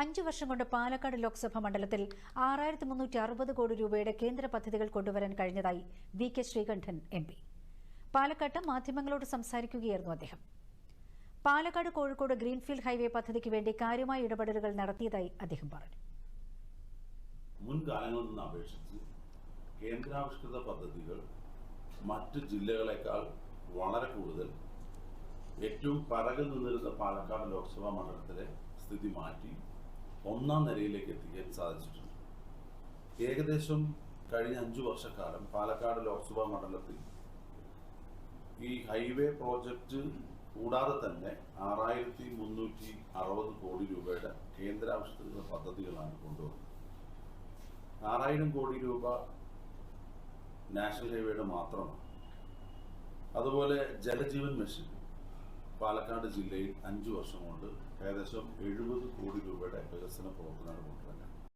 അഞ്ചു വർഷം കൊണ്ട് പാലക്കാട് ലോക്സഭാ മണ്ഡലത്തിൽ ആറായിരത്തി മുന്നൂറ്റി അറുപത് കോടി രൂപയുടെ കേന്ദ്ര പദ്ധതികൾ കൊണ്ടുവരാൻ കഴിഞ്ഞതായി V K Sreekandan M P. പാലക്കാട്ട് മാധ്യമങ്ങളോട് സംസാരിക്കുകയായിരുന്നു അദ്ദേഹം. പാലക്കാട് കോഴിക്കോട് ഗ്രീൻഫീൽഡ് ഹൈവേ പദ്ധതിക്ക് വേണ്ടി കാര്യമായ ഇടപെടലുകൾ നടത്തിയതായി അദ്ദേഹം പറഞ്ഞു. മുൻകാലങ്ങളിൽ നിന്ന് അപേക്ഷിച്ച് കേന്ദ്രാവിഷ്കൃത പദ്ധതികൾ മറ്റ് ജില്ലകളെക്കാൾ വളരെ കൂടുതൽ ഏറ്റവും പറകിൽ നിന്നിരുന്ന പാലക്കാട് ലോക്സഭാ മണ്ഡലത്തിലെ സ്ഥിതി മാറ്റി ഒന്നാം നിലയിലേക്ക് എത്തിക്കാൻ സാധിച്ചിട്ടുണ്ട്. ഏകദേശം കഴിഞ്ഞ അഞ്ചു വർഷക്കാലം പാലക്കാട് ലോക്സഭാ മണ്ഡലത്തിൽ ഈ ഹൈവേ പ്രോജക്റ്റ് കൂടാതെ തന്നെ ആറായിരത്തി മുന്നൂറ്റി അറുപത് കോടി രൂപയുടെ കേന്ദ്രാവിഷ്കൃത പദ്ധതികളാണ് കൊണ്ടുവന്നത്. ആറായിരം കോടി രൂപ നാഷണൽ ഹൈവേയുടെ മാത്രമാണ്. അതുപോലെ ജലജീവൻ മിഷൻ പാലക്കാട് ജില്ലയിൽ അഞ്ചു വർഷം കൊണ്ട് ഏകദേശം എഴുപത് കോടി രൂപയുടെ വികസന പ്രവർത്തനങ്ങൾ കൊണ്ടുവരാൻ